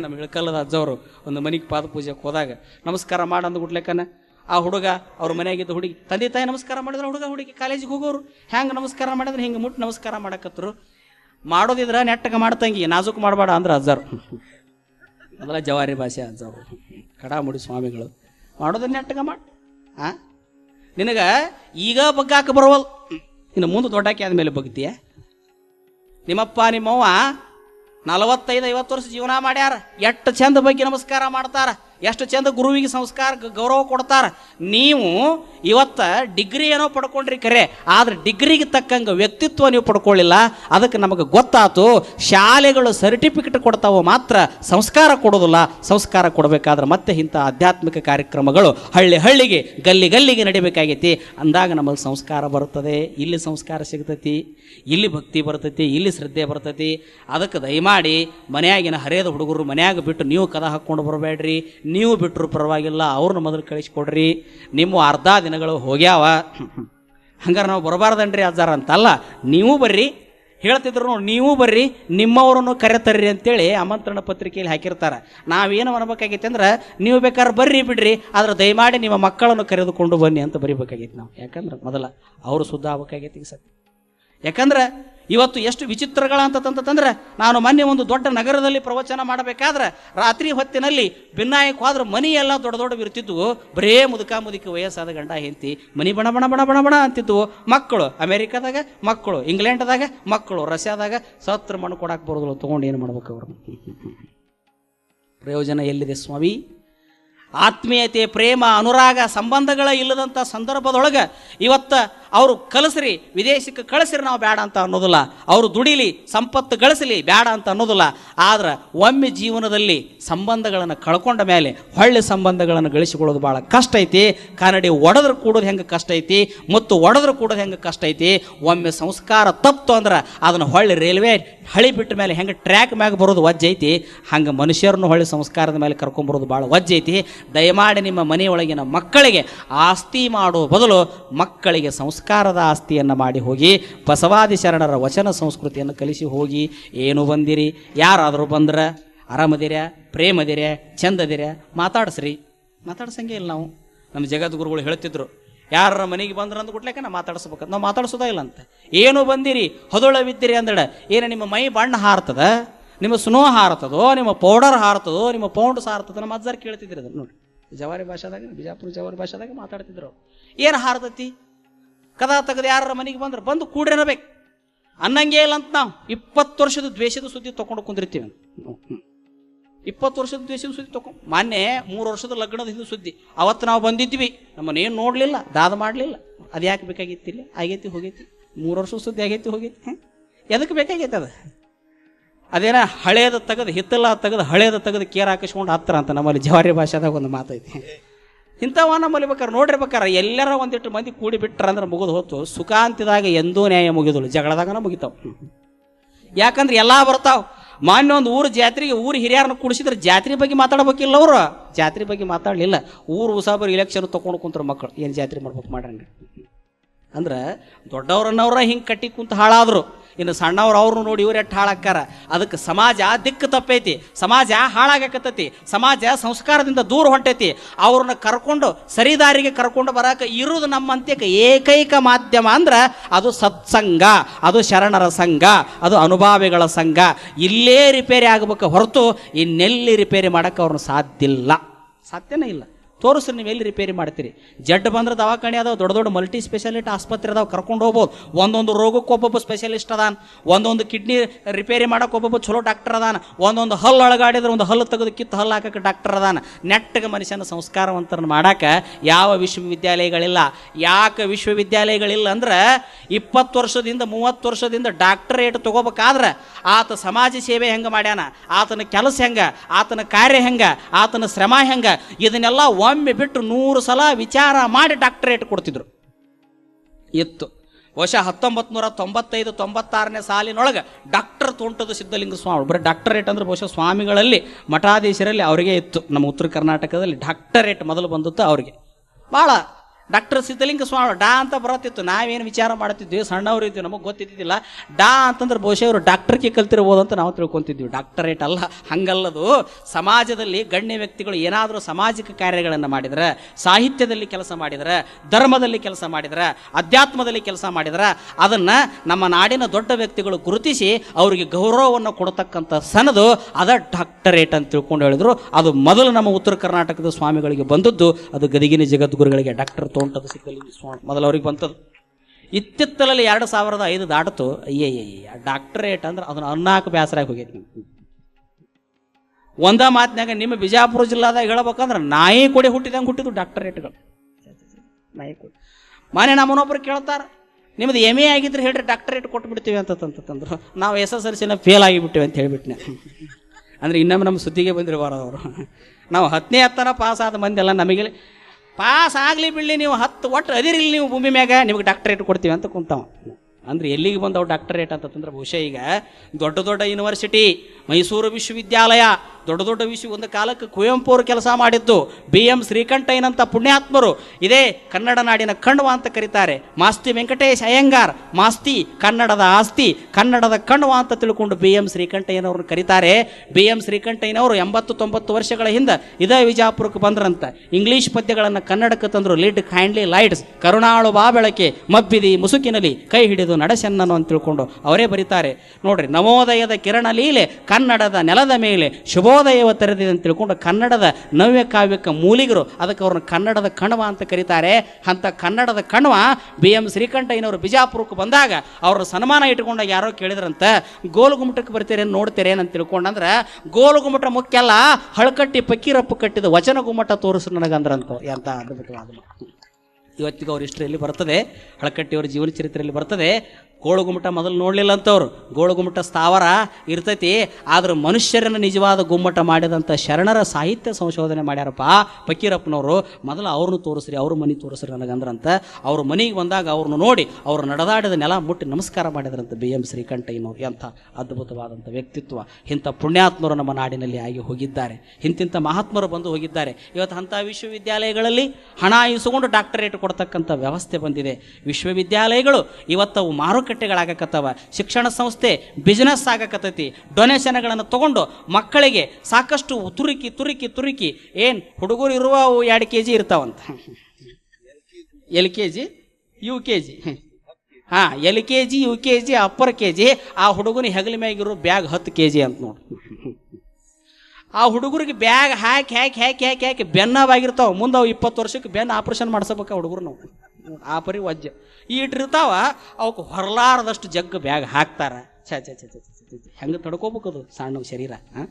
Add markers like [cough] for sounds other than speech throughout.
ನಮ್ಮ ಇಳಕಲ್ಲದ ಅಜ್ಜವರು ಒಂದು ಮನೆಗೆ ಪಾದ ಪೂಜೆಗೆ ಹೋದಾಗ, ನಮಸ್ಕಾರ ಮಾಡು ಅಂದ್ಬಿಟ್ಲೆಕ್ಕನ ಆ ಹುಡುಗ ಅವ್ರ ಮನೆಯಾಗಿದ್ದ ಹುಡುಗಿ, ತಂದೆ ತಾಯಿ ನಮಸ್ಕಾರ ಮಾಡಿದ್ರೆ ಹುಡುಗ ಹುಡುಗಿ ಕಾಲೇಜಿಗೆ ಹೋಗೋರು. ಹೆಂಗೆ ನಮಸ್ಕಾರ ಮಾಡಿದ್ರೆ ಹಿಂಗೆ ಮುಟ್ಟು ನಮಸ್ಕಾರ ಮಾಡಕತ್ತರು ಮಾಡೋದಿದ್ರೆ ನೆಟ್ಟಗೆ ಮಾಡ್ತಂಗಿ ನಾಜುಕ್ ಮಾಡಬೇಡ ಅಂದ್ರೆ ಅಜ್ಜರು. ಅದೆಲ್ಲ ಜವಾರಿ ಭಾಷೆ ಅಜ್ಜವರು ಕಡಾಮುಡಿ ಸ್ವಾಮಿಗಳು ಮಾಡೋದನ್ನ ನೆಟ್ಟಗೆ ಮಾಡಿ. ಹಾಂ ನಿನಗೆ ಈಗ ಬಗ್ಗಾಕ ಬರೋವಲ್. ಇನ್ನು ಮುಂದೆ ದೊಡ್ಡಾಕಿ ಆದಮೇಲೆ ಬಗ್ತೀಯ? ನಿಮ್ಮಪ್ಪ, ನಿಮ್ಮವ್ವ ನಲವತ್ತೈದು ಐವತ್ತು ವರ್ಷ ಜೀವನ ಮಾಡ್ಯಾರ. ಎಷ್ಟು ಚಂದ ಬಗ್ಗೆ ನಮಸ್ಕಾರ ಮಾಡ್ತಾರ. ಎಷ್ಟು ಚಂದ ಗುರುವಿಗೆ ಸಂಸ್ಕಾರ ಗೌರವ ಕೊಡ್ತಾರೆ. ನೀವು ಇವತ್ತ ಡಿಗ್ರಿ ಏನೋ ಪಡ್ಕೊಂಡ್ರಿ ಕರೆ, ಆದ್ರೆ ಡಿಗ್ರಿಗೆ ತಕ್ಕಂಗೆ ವ್ಯಕ್ತಿತ್ವ ನೀವು ಪಡ್ಕೊಳ್ಳಿಲ್ಲ. ಅದಕ್ಕೆ ನಮಗೆ ಗೊತ್ತಾತು, ಶಾಲೆಗಳು ಸರ್ಟಿಫಿಕೇಟ್ ಕೊಡ್ತಾವ ಮಾತ್ರ ಸಂಸ್ಕಾರ ಕೊಡೋದಿಲ್ಲ. ಸಂಸ್ಕಾರ ಕೊಡಬೇಕಾದ್ರೆ ಮತ್ತೆ ಇಂಥ ಆಧ್ಯಾತ್ಮಿಕ ಕಾರ್ಯಕ್ರಮಗಳು ಹಳ್ಳಿ ಹಳ್ಳಿಗೆ, ಗಲ್ಲಿ ಗಲ್ಲಿಗೆ ನಡಿಬೇಕಾಗೈತಿ. ಅಂದಾಗ ನಮಗೆ ಸಂಸ್ಕಾರ ಬರುತ್ತದೆ. ಇಲ್ಲಿ ಸಂಸ್ಕಾರ ಸಿಗ್ತೈತಿ, ಇಲ್ಲಿ ಭಕ್ತಿ ಬರ್ತೈತಿ, ಇಲ್ಲಿ ಶ್ರದ್ಧೆ ಬರ್ತೈತಿ. ಅದಕ್ಕೆ ದಯಮಾಡಿ ಮನೆಯಾಗಿನ ಹರಿಯದ ಹುಡುಗರು ಮನೆಯಾಗ ಬಿಟ್ಟು ನೀವು ಕದ ಹಾಕ್ಕೊಂಡು ಬರಬೇಡ್ರಿ. ನೀವು ಬಿಟ್ಟರು ಪರವಾಗಿಲ್ಲ, ಅವ್ರನ್ನ ಮೊದಲು ಕಳಿಸ್ಕೊಡ್ರಿ. ನಿಮ್ಮ ಅರ್ಧ ದಿನಗಳು ಹೋಗ್ಯಾವ. ಹಂಗಾರೆ ನಾವು ಬರಬಾರ್ದನ್ರಿ ಅಜ್ಜಾರ ಅಂತಲ್ಲ, ನೀವು ಬರ್ರಿ. ಹೇಳ್ತಿದ್ರು ನೋಡಿ, ನೀವು ಬರ್ರಿ, ನಿಮ್ಮವರನ್ನು ಕರೆತರ್ರಿ ಅಂತೇಳಿ ಆಮಂತ್ರಣ ಪತ್ರಿಕೆಯಲ್ಲಿ ಹಾಕಿರ್ತಾರೆ. ನಾವೇನು ಅನ್ಬೇಕಾಗೈತೆ ಅಂದ್ರೆ, ನೀವು ಬೇಕಾದ್ರೆ ಬರ್ರಿ ಬಿಡ್ರಿ, ಆದ್ರೆ ದಯಮಾಡಿ ನಿಮ್ಮ ಮಕ್ಕಳನ್ನು ಕರೆದುಕೊಂಡು ಬನ್ನಿ ಅಂತ ಬರಿಬೇಕಾಗೈತೆ ನಾವು. ಯಾಕಂದ್ರೆ ಮೊದಲ, ಅವರು ಸುದ್ದ ಆಗ್ಬೇಕಾಗೈತಿ ಈಗ ಸತ್ಯ ಯಾಕಂದ್ರೆ ಇವತ್ತು ಎಷ್ಟು ವಿಚಿತ್ರಗಳ ವಿಚಿತ್ರಗಳಂತಂತಂದ್ರೆ ನಾನು ಮೊನ್ನೆ ಒಂದು ದೊಡ್ಡ ನಗರದಲ್ಲಿ ಪ್ರವಚನ ಮಾಡಬೇಕಾದ್ರೆ ರಾತ್ರಿ ಹೊತ್ತಿನಲ್ಲಿ ಭಿನ್ನಾಯಕ ಹೋದ್ರೆ ಮನಿ ಎಲ್ಲ ದೊಡ್ಡ ದೊಡ್ಡ ಇರ್ತಿದ್ವು ಬರೇ ಮುದುಕ ಮುದುಕಿ ವಯಸ್ಸಾದ ಗಂಡ ಹೆಂತಿ ಮನಿ ಬಣ ಬಣ ಬಣ ಬಣ ಬಣ ಅಂತಿದ್ವು. ಮಕ್ಕಳು ಅಮೇರಿಕಾದಾಗ ಮಕ್ಕಳು, ಇಂಗ್ಲೆಂಡ್ದಾಗ ಮಕ್ಕಳು, ರಷ್ಯಾದಾಗ ಸತ್ರ ಮಣ್ಣು ಕೊಡಕ್ಕೆ ಬರೋದಿಲ್ಲ ತೊಗೊಂಡು ಏನು ಮಾಡ್ಬೇಕು ಅವರು? ಪ್ರಯೋಜನ ಎಲ್ಲಿದೆ ಸ್ವಾಮಿ? ಆತ್ಮೀಯತೆ, ಪ್ರೇಮ, ಅನುರಾಗ, ಸಂಬಂಧಗಳ ಇಲ್ಲದಂಥ ಸಂದರ್ಭದೊಳಗೆ ಇವತ್ತು ಅವರು ಕಲಿಸ್ರಿ, ವಿದೇಶಕ್ಕೆ ಕಳಿಸ್ರಿ ನಾವು ಬೇಡ ಅಂತ ಅನ್ನೋದಿಲ್ಲ. ಅವರು ದುಡಿಲಿ, ಸಂಪತ್ತು ಗಳಿಸಲಿ ಬೇಡ ಅಂತ ಅನ್ನೋದಿಲ್ಲ. ಆದ್ರೆ ಒಮ್ಮೆ ಜೀವನದಲ್ಲಿ ಸಂಬಂಧಗಳನ್ನು ಕಳ್ಕೊಂಡ ಮೇಲೆ ಹೊಳ್ಳೆ ಸಂಬಂಧಗಳನ್ನು ಗಳಿಸಿಕೊಳ್ಳೋದು ಭಾಳ ಕಷ್ಟ ಐತಿ. ಕನ್ನಡಿ ಒಡೆದ್ರೆ ಕೂಡೋದು ಹೆಂಗೆ ಕಷ್ಟ ಐತಿ? ಮತ್ತು ಒಡೆದ್ರೆ ಕೂಡೋದು ಹೆಂಗೆ ಕಷ್ಟ ಐತಿ? ಒಮ್ಮೆ ಸಂಸ್ಕಾರ ತಪ್ಪು ಅಂದ್ರೆ ಅದನ್ನು ಹೊಳ್ಳಿ ರೈಲ್ವೆ ಹಳಿ ಬಿಟ್ಟ ಮೇಲೆ ಹೆಂಗೆ ಟ್ರ್ಯಾಕ್ ಮ್ಯಾಗ ಬರೋದು ವಜ್ಜೆ ಐತಿ? ಹಂಗೆ ಮನುಷ್ಯರನ್ನು ಹೊಳ್ಳಿ ಸಂಸ್ಕಾರದ ಮೇಲೆ ಕರ್ಕೊಂಬರೋದು ಭಾಳ ವಜ್ಜೆ ಐತಿ. ದಯಮಾಡಿ ನಿಮ್ಮ ಮನೆಯೊಳಗಿನ ಮಕ್ಕಳಿಗೆ ಆಸ್ತಿ ಮಾಡೋ ಬದಲು ಮಕ್ಕಳಿಗೆ ಸಂಸ್ಕಾರದ ಆಸ್ತಿಯನ್ನು ಮಾಡಿ ಹೋಗಿ ಬಸವಾದಿ ಶರಣರ ವಚನ ಸಂಸ್ಕೃತಿಯನ್ನು ಕಲಿಸಿ ಹೋಗಿ ಏನು ಬಂದಿರಿ? ಯಾರಾದರೂ ಬಂದ್ರೆ? ಆರಾಮದಿರ್ಯ? ಪ್ರೇಮದಿರ್ಯ? ಚಂದದಿರ್ಯ? ಮಾತಾಡಿಸ್ರಿ. ಮಾತಾಡ್ಸಂಗೆ ಇಲ್ಲ ನಾವು. ನಮ್ಮ ಜಗದ್ಗುರುಗಳು ಹೇಳ್ತಿದ್ರು ಯಾರ ಮನೆಗೆ ಬಂದ್ರ ಅಂದ ಕೊಟ್ಲೇಕ ನಾ ಮಾತಾಡಿಸ್ಬೇಕಂತ ನಾವು ಮಾತಾಡ್ಸೋದೇ ಇಲ್ಲ ಅಂತ. ಏನು ಬಂದಿರಿ? ಹೊದೊಳವಿದ್ದೀರಿ ಅಂದಡ ಏನು ನಿಮ್ಮ ಮೈ ಬಣ್ಣ ಹಾರ್ತದ? ನಿಮ್ಮ ಸ್ನೋ ಹಾರ್ತದೋ? ನಿಮ್ಮ ಪೌಡರ್ ಹಾರ್ತದೋ? ನಿಮ್ಮ ಪೌಂಡ್ಸ್ ಹಾರ್ತದ ನಮ್ಮ ಅಜ್ಜಾರ್ ಕೇಳ್ತಿದ್ರಿ ಅದನ್ನ ನೋಡಿ. ಜವಾರಿ ಭಾಷಾದಾಗ, ಬಿಜಾಪುರ ಜವಾರಿ ಭಾಷಾದಾಗ ಮಾತಾಡ್ತಿದ್ರು ಏನು ಹಾರ್ತತಿ? ಕದಾ ತೆಗೆದು ಯಾರ ಮನೆಗೆ ಬಂದ್ರೆ ಬಂದು ಕೂಡ್ರೇನಬೇಕು ಅನ್ನಂಗೆ ಇಲ್ಲ ಅಂತ ನಾವು. ಇಪ್ಪತ್ತು ವರ್ಷದ ದ್ವೇಷದ ಸುದ್ದಿ ತಗೊಂಡು ಕುಂದಿರ್ತೀವಿ. ಇಪ್ಪತ್ತು ವರ್ಷದ ದ್ವೇಷದ ಸುದ್ದಿ ತಗೊಂಡು ಮೊನ್ನೆ ಮೂರು ವರ್ಷದ ಲಗ್ನದ ಹಿಂದೆ ಸುದ್ದಿ. ಅವತ್ತು ನಾವು ಬಂದಿದ್ವಿ. ನಮ್ಮನ್ನೇನು ನೋಡಲಿಲ್ಲ, ದಾದ ಮಾಡಲಿಲ್ಲ. ಅದು ಯಾಕೆ ಬೇಕಾಗಿತ್ತಿಲ್ಲ ಆಗೈತಿ, ಹೋಗೈತಿ. ಮೂರು ವರ್ಷದ ಸುದ್ದಿ ಆಗೈತಿ, ಹೋಗೈತಿ? ಎದಕ್ಕೆ ಬೇಕಾಗೈತೆ ಅದು? ಅದೇನ ಹಳೇದ ತೆಗೆದು ಹಿತ್ತಲ ತೆಗೆದು ಹಳೇದ ತೆಗೆದು ಕೇರ್ ಹಾಕಿಸ್ಕೊಂಡು ಹತ್ತಿರ ಅಂತ ನಮ್ಮಲ್ಲಿ ಜವಾರಿ ಭಾಷಾದಾಗ ಒಂದು ಮಾತೈತಿ. ಇಂಥವ ನಮ್ಮಲ್ಲಿ ಬೇಕಾರೆ ನೋಡಿರ್ಬೇಕಾರೆ, ಎಲ್ಲರ ಒಂದಿಟ್ಟು ಮಂದಿ ಕೂಡಿ ಅಂದ್ರೆ ಮುಗಿದು ಹೊತ್ತು ಸುಖಾಂತಿದಾಗ ಎಂದೂ ನ್ಯಾಯ ಮುಗಿದಳು ಜಗಳದಾಗನ ಮುಗಿತಾವ. ಯಾಕಂದ್ರೆ ಎಲ್ಲ ಬರ್ತಾವೆ. ಮಾನ್ಯ ಒಂದು ಊರು ಜಾತ್ರೆಗೆ ಊರು ಹಿರಿಯರನ್ನ ಕುಡಿಸಿದ್ರೆ ಜಾತ್ರೆ ಬಗ್ಗೆ ಮಾತಾಡ್ಬೇಕಿಲ್ಲ ಅವರು. ಜಾತ್ರೆ ಬಗ್ಗೆ ಮಾತಾಡಲಿಲ್ಲ. ಊರು ಉಸಾಬರ್ ಇಲೆಕ್ಷನ್ ತೊಗೊಂಡು ಕುಂತರು ಮಕ್ಕಳು ಏನು ಜಾತ್ರೆ ಮಾಡ್ಬೇಕು ಮಾಡ್ರಂಗೆ ಅಂದ್ರೆ ದೊಡ್ಡವ್ರನ್ನವ್ರ ಹಿಂಗೆ ಕಟ್ಟಿ ಕುಂತು ಹಾಳಾದ್ರು. ಇನ್ನು ಸಣ್ಣವ್ರು ಅವ್ರು ನೋಡಿ ಇವ್ರು ಎಷ್ಟು ಹಾಳಾಕ್ಕಾರ ಅದಕ್ಕೆ ಸಮಾಜ ದಿಕ್ಕು ತಪ್ಪೈತಿ, ಸಮಾಜ ಹಾಳಾಗಕತ್ತೈತಿ ಸಮಾಜ ಸಂಸ್ಕಾರದಿಂದ ದೂರ ಹೊಂಟೈತಿ. ಅವ್ರನ್ನ ಕರ್ಕೊಂಡು ಸರಿದಾರಿಗೆ ಕರ್ಕೊಂಡು ಬರಾಕ ಇರುವುದು ನಮ್ಮಂತ್ಯಕ್ಕೆ ಏಕೈಕ ಮಾಧ್ಯಮ ಅಂದ್ರೆ ಅದು ಸತ್ಸಂಗ, ಅದು ಶರಣರ ಸಂಘ, ಅದು ಅನುಭಾವಿಗಳ ಸಂಘ. ಇಲ್ಲೇ ರಿಪೇರಿ ಆಗಬೇಕು ಹೊರತು ಇನ್ನೆಲ್ಲಿ ರಿಪೇರಿ ಮಾಡಕ್ಕೆ ಅವ್ರನ್ನ ಸಾಧ್ಯ ಇಲ್ಲ. ಸಾಧ್ಯನೇ ಇಲ್ಲ. ತೋರಿಸ್ರಿ ನೀವು ಎಲ್ಲಿ ರಿಪೇರಿ ಮಾಡ್ತೀರಿ? ಜಡ್ ಬಂದ್ರೆ ದವಾಖಾನೆ ಅದಾವ, ದೊಡ್ಡ ದೊಡ್ಡ ಮಲ್ಟಿ ಸ್ಪೆಷಾಲಿಟಿ ಆಸ್ಪತ್ರೆ ಅದಾವ, ಕರ್ಕೊಂಡು ಹೋಗ್ಬೋದು. ಒಂದೊಂದು ರೋಗಕ್ಕೆ ಒಬ್ಬೊಬ್ಬ ಸ್ಪೆಷಲಿಸ್ಟ್ ಅದಾನ, ಒಂದೊಂದು ಕಿಡ್ನಿ ರಿಪೇರಿ ಮಾಡೋಕೆ ಒಬ್ಬೊಬ್ಬ ಚಲೋ ಡಾಕ್ಟರ್ ಅದಾನ, ಒಂದೊಂದು ಹಲ್ಲು ಒಳಗಾಡಿದ್ರೆ ಒಂದು ಹಲ್ಲು ತೆಗೆದು ಕಿತ್ತು ಹಲ್ಲು ಹಾಕಕ್ಕೆ ಡಾಕ್ಟರ್ ಅದಾನ. ನೆಟ್ಟಗೆ ಮನುಷ್ಯನ ಸಂಸ್ಕಾರವಂತರನ್ನು ಮಾಡೋಕೆ ಯಾವ ವಿಶ್ವವಿದ್ಯಾಲಯಗಳಿಲ್ಲ. ಯಾಕೆ ವಿಶ್ವವಿದ್ಯಾಲಯಗಳಿಲ್ಲ ಅಂದ್ರೆ ಇಪ್ಪತ್ತು ವರ್ಷದಿಂದ ಮೂವತ್ತು ವರ್ಷದಿಂದ ಡಾಕ್ಟರೇಟ್ ತಗೋಬೇಕಾದ್ರೆ ಆತ ಸಮಾಜ ಸೇವೆ ಹೆಂಗೆ ಮಾಡ್ಯಾನ? ಆತನ ಕೆಲಸ ಹೆಂಗೆ? ಆತನ ಕಾರ್ಯ ಹೆಂಗೆ? ಆತನ ಶ್ರಮ ಹೆಂಗೆ? ಇದನ್ನೆಲ್ಲ ಒಮ್ಮೆ ಬಿಟ್ಟು ನೂರು ಸಲ ವಿಚಾರ ಮಾಡಿ ಡಾಕ್ಟರೇಟ್ ಕೊಡ್ತಿದ್ರು. ಇತ್ತು. ವರ್ಷ ಹತ್ತೊಂಬತ್ತು ನೂರ ತೊಂಬತ್ತೈದು, ತೊಂಬತ್ತಾರನೇ ಸಾಲಿನೊಳಗೆ ಡಾಕ್ಟರ್ ತೋಂಟದ ಸಿದ್ಧಲಿಂಗ ಸ್ವಾಮಿ ಬರೀ ಡಾಕ್ಟರೇಟ್ ಅಂದ್ರೆ ಬಹುಶಃ ಸ್ವಾಮಿಗಳಲ್ಲಿ, ಮಠಾಧೀಶರಲ್ಲಿ ಅವರಿಗೆ ಇತ್ತು. ನಮ್ಮ ಉತ್ತರ ಕರ್ನಾಟಕದಲ್ಲಿ ಡಾಕ್ಟರೇಟ್ ಮೊದಲು ಬಂದದ್ದು ಅವರಿಗೆ. ಭಾಳ ಡಾಕ್ಟರ್ ಸಿದ್ಧಲಿಂಗ ಸ್ವಾಮಿ ಡಾ ಅಂತ ಬರತ್ತಿತ್ತು. ನಾವೇನು ವಿಚಾರ ಮಾಡ್ತಿದ್ವಿ ಸಣ್ಣವ್ರು ಇದ್ವಿ, ನಮಗೆ ಗೊತ್ತಿದ್ದಿಲ್ಲ ಡಾ ಅಂತಂದ್ರೆ ಬಹುಶಃ ಅವರು ಡಾಕ್ಟರ್ಗೆ ಕಲ್ತಿರ್ಬೋದು ಅಂತ ನಾವು ತಿಳ್ಕೊತಿದ್ವಿ. ಡಾಕ್ಟರೇಟ್ ಅಲ್ಲ, ಹಂಗಲ್ಲದು. ಸಮಾಜದಲ್ಲಿ ಗಣ್ಯ ವ್ಯಕ್ತಿಗಳು ಏನಾದರೂ ಸಾಮಾಜಿಕ ಕಾರ್ಯಗಳನ್ನು ಮಾಡಿದರೆ, ಸಾಹಿತ್ಯದಲ್ಲಿ ಕೆಲಸ ಮಾಡಿದರೆ, ಧರ್ಮದಲ್ಲಿ ಕೆಲಸ ಮಾಡಿದರೆ, ಅಧ್ಯಾತ್ಮದಲ್ಲಿ ಕೆಲಸ ಮಾಡಿದರೆ, ಅದನ್ನು ನಮ್ಮ ನಾಡಿನ ದೊಡ್ಡ ವ್ಯಕ್ತಿಗಳು ಗುರುತಿಸಿ ಅವರಿಗೆ ಗೌರವವನ್ನು ಕೊಡತಕ್ಕಂಥ ಸನದು ಅದ ಡಾಕ್ಟರೇಟ್ ಅಂತ ತಿಳ್ಕೊಂಡು ಹೇಳಿದ್ರು. ಅದು ಮೊದಲು ನಮ್ಮ ಉತ್ತರ ಕರ್ನಾಟಕದ ಸ್ವಾಮಿಗಳಿಗೆ ಬಂದದ್ದು. ಅದು ಗದಗಿನ ಜಗದ್ಗುರುಗಳಿಗೆ ಡಾಕ್ಟರ್ ತೋಂಟದ ಸಿಕ್ಕಲ್ಲಿ ಮೊದಲು ಅವ್ರಿಗೆ ಬಂತದ್ದು ಇತ್ತಿತ್ತಲಲ್ಲಿ ಎರಡು ಸಾವಿರದ ಐದು ದಾಟಿತು ಅಯ್ಯಯ್ಯ ಡಾಕ್ಟರೇಟ್ ಅಂದ್ರೆ ಅದನ್ನ ಅನ್ನಾಕ ಬೇಸರಾಗಿ ಹೋಗೈತಿ ಒಂದ ಮಾತಿನಾಗ ನಿಮ್ಮ ಬಿಜಾಪುರ ಜಿಲ್ಲಾದಾಗ ಹೇಳ್ಬೇಕಂದ್ರೆ ನಾಯಿ ಕೊಡಿ ಹುಟ್ಟಿದಂಗೆ ಹುಟ್ಟಿದ್ದು ಡಾಕ್ಟರೇಟ್ಗಳು. ನಾಯಿ ಕೊಡಿ. ಮನೆ ನಮ್ಮನೊಬ್ರು ಕೇಳ್ತಾರ, ನಿಮ್ದು ಎಂ ಎ ಆಗಿದ್ರೆ ಹೇಳ್ರಿ ಡಾಕ್ಟರೇಟ್ ಕೊಟ್ಬಿಡ್ತೀವಿ ಬಿಡ್ತೀವಿ ತಂದ್ರು ನಾವು ಎಸ್ ಎಸ್ ಎಲ್ ಸಿನ ಫೇಲ್ ಆಗಿಬಿಟ್ಟಿವಿ ಅಂತ ಹೇಳ್ಬಿಟ್ನೆ. ಅಂದ್ರೆ ಇನ್ನೊಮ್ಮೆ ನಮ್ಮ ಸುದ್ದಿಗೆ ಬಂದಿರಬಾರ ಅವರು. ನಾವು ಹತ್ತನೇ ಹತ್ತರ ಪಾಸ್ ಆದ ಮಂದಿ ಎಲ್ಲ ನಮಗೆ ಪಾಸ್ ಆಗಲಿ ಬಿಡಲಿ ನೀವು ಹತ್ತು ಒಟ್ಟು ಅದಿರಲಿ ನೀವು ಭೂಮಿ ಮ್ಯಾಗ, ನಿಮಗೆ ಡಾಕ್ಟರೇಟ್ ಕೊಡ್ತೀವಿ ಅಂತ ಕುಂತಾವ. ಅಂದ್ರೆ ಎಲ್ಲಿಗೆ ಬಂದವು ಡಾಕ್ಟರೇಟ್ ಅಂತಂದ್ರೆ ಬಹುಶಃ ಈಗ ದೊಡ್ಡ ದೊಡ್ಡ ಯೂನಿವರ್ಸಿಟಿ ಮೈಸೂರು ವಿಶ್ವವಿದ್ಯಾಲಯ. ದೊಡ್ಡ ದೊಡ್ಡ ವಿಷಯ. ಒಂದು ಕಾಲಕ್ಕೆ ಕುವೆಂಪು ಅವರು ಕೆಲಸ ಮಾಡಿದ್ದು ಬಿ ಎಂ ಶ್ರೀಕಂಠಯ್ಯನಂತ ಪುಣ್ಯಾತ್ಮರು. ಇದೇ ಕನ್ನಡ ನಾಡಿನ ಕಣ್ವ ಅಂತ ಕರೀತಾರೆ. ಮಾಸ್ತಿ ವೆಂಕಟೇಶ್ ಅಯ್ಯಂಗಾರ್, ಮಾಸ್ತಿ ಕನ್ನಡದ ಆಸ್ತಿ, ಕನ್ನಡದ ಕಣ್ವ ಅಂತ ತಿಳ್ಕೊಂಡು ಬಿ ಎಂ ಶ್ರೀಕಂಠಯ್ಯನವ್ರನ್ನ ಕರೀತಾರೆ. ಬಿ ಎಂ ಶ್ರೀಕಂಠಯ್ಯನವರು ಎಂಬತ್ತು ತೊಂಬತ್ತು ವರ್ಷಗಳ ಹಿಂದೆ ಇದೇ ವಿಜಾಪುರಕ್ಕೆ ಬಂದ್ರಂತ. ಇಂಗ್ಲಿಷ್ ಪದ್ಯಗಳನ್ನು ಕನ್ನಡಕ್ಕೆ ತಂದರು ಲಿಡ್ ಕೈಂಡ್ಲಿ ಲೈಟ್ಸ್, ಕರುಣಾಳು ಬಾ ಬೆಳಕೆ ಮಬ್ಬಿದಿ ಮುಸುಕಿನಲ್ಲಿ ಕೈ ಹಿಡಿದು ನಡಸೆನ್ನನು ಅಂತ ತಿಳ್ಕೊಂಡು ಅವರೇ ಬರೀತಾರೆ. ನೋಡ್ರಿ ನವೋದಯದ ಕಿರಣ ಲೀಲೆ ಕನ್ನಡದ ನೆಲದ ಮೇಲೆ ಶುಭೋದಯವ ತೆರೆದಿದೆ ಅಂತ ತಿಳ್ಕೊಂಡು ಕನ್ನಡದ ನವ್ಯ ಕಾವ್ಯಕ್ಕೆ ಮೂಲಿಗರು, ಅದಕ್ಕೆ ಅವ್ರನ್ನ ಕನ್ನಡದ ಕಣ್ವ ಅಂತ ಕರೀತಾರೆ. ಅಂತ ಕನ್ನಡದ ಕಣ್ವ ಬಿ ಎಂ ಶ್ರೀಕಂಠಯ್ಯನವರು ಬಿಜಾಪುರಕ್ಕೆ ಬಂದಾಗ ಅವರ ಸನ್ಮಾನ ಇಟ್ಕೊಂಡಾಗ ಯಾರೋ ಕೇಳಿದ್ರಂತ ಗೋಲುಗುಮ್ಮಟಕ್ಕೆ ಬರ್ತೀರಿ ನೋಡ್ತೀರೇನು ಅಂತ ತಿಳ್ಕೊಂಡಂದ್ರೆ, ಗೋಲು ಗುಮ್ಮಟ ಮುಖ್ಯ ಅಲ್ಲ, ಹಳಕಟ್ಟಿ ಪಕ್ಕೀರಪ್ಪ ಕಟ್ಟಿದ ವಚನ ಗುಮ್ಮಟ ತೋರಿಸು ನನಗಂದ್ರಂತ ಎಂತ ಅದ್ಭುತವಾದ. ಇವತ್ತಿಗೂ ಅವ್ರ ಹಿಸ್ಟ್ರಿಯಲ್ಲಿ ಬರ್ತದೆ? ಹಳಕಟ್ಟಿಯವರ ಜೀವನ ಚರಿತ್ರೆಯಲ್ಲಿ ಬರ್ತದೆ? ಗೋಳುಗುಮ್ಮಟ ಮೊದಲು ನೋಡಲಿಲ್ಲ ಅಂತವ್ರು ಗೋಳುಗುಮ್ಮಟ ಸ್ಥಾವರ ಇರ್ತೈತಿ, ಆದ್ರೆ ಮನುಷ್ಯರನ್ನು ನಿಜವಾದ ಗುಮ್ಮಟ ಮಾಡಿದಂಥ ಶರಣರ ಸಾಹಿತ್ಯ ಸಂಶೋಧನೆ ಮಾಡ್ಯಾರಪ್ಪ ಫಕೀರಪ್ಪನವರು. ಮೊದಲು ಅವ್ರನ್ನ ತೋರಿಸ್ರಿ, ಅವ್ರ ಮನೆ ತೋರಿಸ್ರಿ ನನಗಂದ್ರಂತ. ಅವ್ರ ಮನೆಗೆ ಬಂದಾಗ ಅವ್ರನ್ನ ನೋಡಿ, ಅವ್ರು ನಡೆದಾಡಿದ ನೆಲ ಮುಟ್ಟಿ ನಮಸ್ಕಾರ ಮಾಡಿದ್ರಂತ ಬಿ ಎಂ ಶ್ರೀಕಂಠಯ್ಯನವರು. ಎಂಥ ಅದ್ಭುತವಾದಂಥ ವ್ಯಕ್ತಿತ್ವ. ಇಂಥ ಪುಣ್ಯಾತ್ಮರು ನಮ್ಮ ನಾಡಿನಲ್ಲಿ ಆಗಿ ಹೋಗಿದ್ದಾರೆ. ಇಂತಿಂಥ ಮಹಾತ್ಮರು ಬಂದು ಹೋಗಿದ್ದಾರೆ. ಇವತ್ತು ಅಂಥ ವಿಶ್ವವಿದ್ಯಾಲಯಗಳಲ್ಲಿ ಹಣ ಇಸ್ಕೊಂಡು ಡಾಕ್ಟರೇಟ್ ಕೊಡ್ತಕ್ಕಂಥ ವ್ಯವಸ್ಥೆ ಬಂದಿದೆ. ವಿಶ್ವವಿದ್ಯಾಲಯಗಳು ಇವತ್ತು ಇವತ್ತವು ಮಾರುಕಟ್ಟೆಗಳಾಗಕತ್ತವ. ಶಿಕ್ಷಣ ಸಂಸ್ಥೆ ಬಿಸ್ನೆಸ್ ಆಗಕತ್ತೈತಿ. ಡೊನೇಷನ್ಗಳನ್ನು ತಗೊಂಡು ಮಕ್ಕಳಿಗೆ ಸಾಕಷ್ಟು ತುರುಕಿ ತುರುಕಿ ತುರುಕಿ ಏನು ಹುಡುಗರು ಇರುವ ಎರಡು K G ಇರ್ತಾವಂತ. L K G U K G ಹಾಂ, L K G U K G upper K G ಆ ಹುಡುಗನ ಹೆಗಲ ಮ್ಯಾಗಿರೋ ಬ್ಯಾಗ್ ಹತ್ತು ಕೆ ಜಿ ಅಂತ ನೋಡಿ. ಆ ಹುಡುಗರಿಗೆ ಬ್ಯಾಗ್ ಹಾಕಿ ಹಾಕಿ ಹಾಕಿ ಹಾಕಿ ಹಾಕಿ ಬೆನ್ನವಾಗಿರ್ತಾವೆ. ಮುಂದೆ ಅವು ಇಪ್ಪತ್ತು ವರ್ಷಕ್ಕೆ ಬೆನ್ನ ಆಪ್ರೇಷನ್ ಮಾಡಿಸಬೇಕಾ ಹುಡುಗರು ನಾವು. ಆ ಪರಿ ವಜ್ಜ ಈಟಿರ್ತಾವ ಅವಕ್ಕೆ ಹೊರಲಾರದಷ್ಟು ಜಗ್ಗ ಬ್ಯಾಗ್ ಹಾಕ್ತಾರ. ಛ ಛ ಛ ಹೆಂಗೆ ತಡ್ಕೋಬೇಕು ಅದು ಸಣ್ಣ ಶರೀರ ಹಾಂ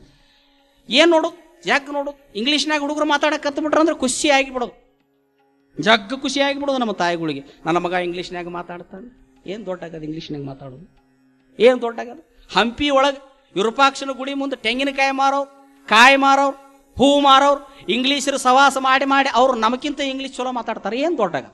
ಏನು ನೋಡು ಜಗ್ ನೋಡು? ಇಂಗ್ಲೀಷ್ನಾಗ ಹುಡುಗರು ಮಾತಾಡಕ್ಕೆ ಕತ್ಬಿಟ್ರೆ ಅಂದ್ರೆ ಖುಷಿ ಆಗಿಬಿಡೋದು. ಜಗ್ಗ ಖುಷಿ ಆಗಿಬಿಡೋದು ನಮ್ಮ ತಾಯಿಗಳಿಗೆ. ನನ್ನ ಮಗ ಇಂಗ್ಲೀಷ್ನಾಗ ಮಾತಾಡ್ತಾನೆ. ಏನು ದೊಡ್ಡಾಗದು ಇಂಗ್ಲೀಷ್ನಾಗ ಮಾತಾಡೋದು? ಏನು ದೊಡ್ಡಾಗದು? ಹಂಪಿ ಒಳಗೆ ವಿರೂಪಾಕ್ಷನ ಗುಡಿ ಮುಂದೆ ತೆಂಗಿನಕಾಯಿ ಮಾರೋರು, ಕಾಯಿ ಮಾರೋರು, ಹೂ ಮಾರೋರು ಇಂಗ್ಲೀಷರು ಸವಾಸ ಮಾಡಿ ಮಾಡಿ ಅವ್ರು ನಮಗಿಂತ ಇಂಗ್ಲೀಷ್ ಚಲೋ ಮಾತಾಡ್ತಾರೆ. ಏನು ದೊಡ್ಡಾಗ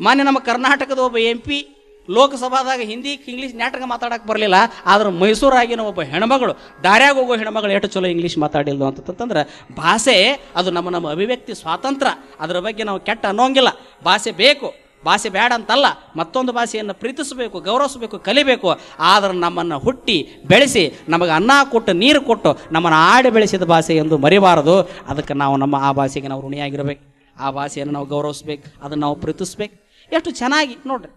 ಮೊನ್ನೆ ನಮ್ಮ ಕರ್ನಾಟಕದ ಒಬ್ಬ ಎಂ ಪಿ, ಲೋಕಸಭಾದಾಗ ಹಿಂದಿ, ಇಂಗ್ಲೀಷ್, ನಾಟಕ ಮಾತಾಡಕ್ಕೆ ಬರಲಿಲ್ಲ. ಆದ್ರೆ ಮೈಸೂರಾಗಿನ ಒಬ್ಬ ಹೆಣ್ಮಗಳು, ದಾರ್ಯಾಗ ಹೋಗೋ ಹೆಣ್ಮಗಳು ಎಷ್ಟು ಚಲೋ ಇಂಗ್ಲೀಷ್ ಮಾತಾಡಿಲ್ಲ ಅಂತಂತಂದ್ರೆ, ಭಾಷೆ ಅದು ನಮ್ಮ ನಮ್ಮ ಅಭಿವ್ಯಕ್ತಿ ಸ್ವಾತಂತ್ರ್ಯ. ಅದರ ಬಗ್ಗೆ ನಾವು ಕೆಟ್ಟ ಅನ್ನೋಂಗಿಲ್ಲ. ಭಾಷೆ ಬೇಕು, ಭಾಷೆ ಬೇಡ ಅಂತಲ್ಲ, ಮತ್ತೊಂದು ಭಾಷೆಯನ್ನು ಪ್ರೀತಿಸಬೇಕು, ಗೌರವಿಸಬೇಕು, ಕಲಿಬೇಕು. ಆದರೆ ನಮ್ಮನ್ನು ಹುಟ್ಟಿ, ಬೆಳೆಸಿ, ನಮಗೆ ಅನ್ನ ಕೊಟ್ಟು, ನೀರು ಕೊಟ್ಟು, ನಮ್ಮನ್ನು ಆಡಿ ಬೆಳೆಸಿದ ಭಾಷೆ ಎಂದು ಮರಿಬಾರದು. ಅದಕ್ಕೆ ನಾವು ನಮ್ಮ ಆ ಭಾಷೆಗೆ ನಾವು ಋಣಿಯಾಗಿರಬೇಕು. ಆ ಭಾಷೆಯನ್ನು ನಾವು ಗೌರವಿಸ್ಬೇಕು. ಅದನ್ನು ನಾವು ಪ್ರೀತಿಸ್ಬೇಕು. ಎಷ್ಟು ಚೆನ್ನಾಗಿ ನೋಡ್ರಿ.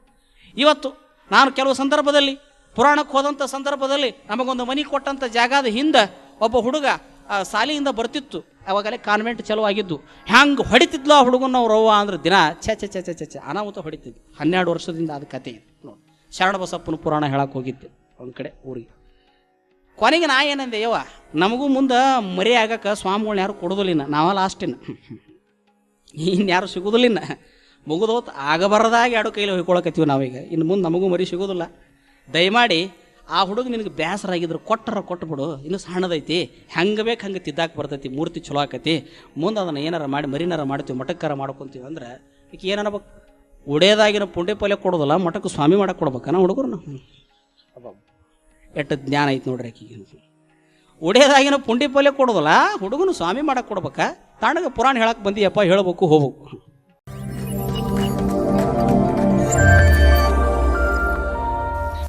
ಇವತ್ತು ನಾನು ಕೆಲವು ಸಂದರ್ಭದಲ್ಲಿ ಪುರಾಣಕ್ಕೆ ಹೋದಂಥ ಸಂದರ್ಭದಲ್ಲಿ ನಮಗೊಂದು ಮನೆ ಕೊಟ್ಟಂಥ ಜಾಗದ ಹಿಂದೆ ಒಬ್ಬ ಹುಡುಗ ಆ, ಶಾಲೆಯಿಂದ ಬರ್ತಿತ್ತು. ಅವಾಗಲೇ ಕಾನ್ವೆಂಟ್ ಚಲೋ ಆಗಿದ್ದು ಹ್ಯಾಂಗೆ ಹೊಡಿತಿದ್ಲು ಆ ಹುಡುಗನ ಅವ್ರು ಅಂದ್ರೆ ದಿನ ಛೆ ಛೆ ಛೆ ಛೆ ಅನಾಹುತ ಹೊಡಿತಿದ್ದು ಹನ್ನೆರಡು ವರ್ಷದಿಂದ ಅದು ಕತೆ ಇದೆ ನೋಡಿ ಶರಣ ಬಸಪ್ಪನ ಪುರಾಣ ಹೇಳಕ್ಕೆ ಹೋಗಿದ್ದೆ ಒಂದು ಕಡೆ ಊರಿಗೆ. ಕೊನೆಗೆ ನಾ ಏನಂದೆ ಯವ್ವ ನಮಗೂ ಮುಂದೆ ಮರಿ ಆಗಕ್ಕೆ ಸ್ವಾಮಿಗಳನ್ನ ಯಾರು ಕೊಡೋದಿಲ್ಲ ನಾವ ಲಾಸ್ಟಿನ [laughs] ಇನ್ಯಾರು ಸಿಗೋದಿಲ್ಲ ಮುಗಿದೋತ್ ಆಗಬಾರದಾಗ ಎರಡು ಕೈಲಿ ಹೊಯ್ಕೊಳಕತ್ತೀವಿ ನಾವೀಗ. ಇನ್ನು ಮುಂದೆ ನಮಗೂ ಮರಿ ಸಿಗೋದಿಲ್ಲ. ದಯಮಾಡಿ ಆ ಹುಡುಗ ನಿನಗೆ ಬೇಸರ ಆಗಿದ್ರು ಕೊಟ್ಟರ ಕೊಟ್ಬಿಡು. ಇನ್ನು ಸಣ್ಣದೈತಿ. ಹೆಂಗೆ ಬೇಕು ಹಂಗೆ ತಿದ್ದಾಕೆ ಬರ್ತೈತಿ. ಮೂರ್ತಿ ಚಲೋ ಆಕತಿ. ಮುಂದೆ ಅದನ್ನು ಏನಾರ ಮಾಡಿ, ಮರಿನಾರ ಮಾಡ್ತೀವಿ ಮಠಕ್ಕಾರ ಮಾಡ್ಕೊತೀವಿ ಅಂದ್ರೆ ಈಗ ಏನನ್ಬೇಕು ಒಡೆಯದಾಗಿನ ಪುಂಡೆ ಪಲ್ಯ ಕೊಡೋದಲ್ಲ, ಮಠಕ್ಕೆ ಸ್ವಾಮಿ ಮಾಡಕ್ಕೆ ಕೊಡ್ಬೇಕನ ಹುಡುಗರನ್ನ? ಎಟ್ಟು ಜ್ಞಾನ ಐತಿ ನೋಡ್ರಿ ಆಕಿಗೆ. ಒಡೆಯದಾಗಿನ ಪುಂಡಿ ಪಲ್ಯ ಕೊಡೋದಲ್ಲ, ಹುಡುಗನು ಸ್ವಾಮಿ ಮಾಡಕ್ಕೆ ಕೊಡ್ಬೇಕಾ. ತಣ್ಣಗೆ ಪುರಾಣ ಹೇಳಕ್ಕೆ ಬಂದಿಯಪ್ಪ, ಹೇಳ್ಬೇಕು, ಹೋಗ್ಬೇಕು.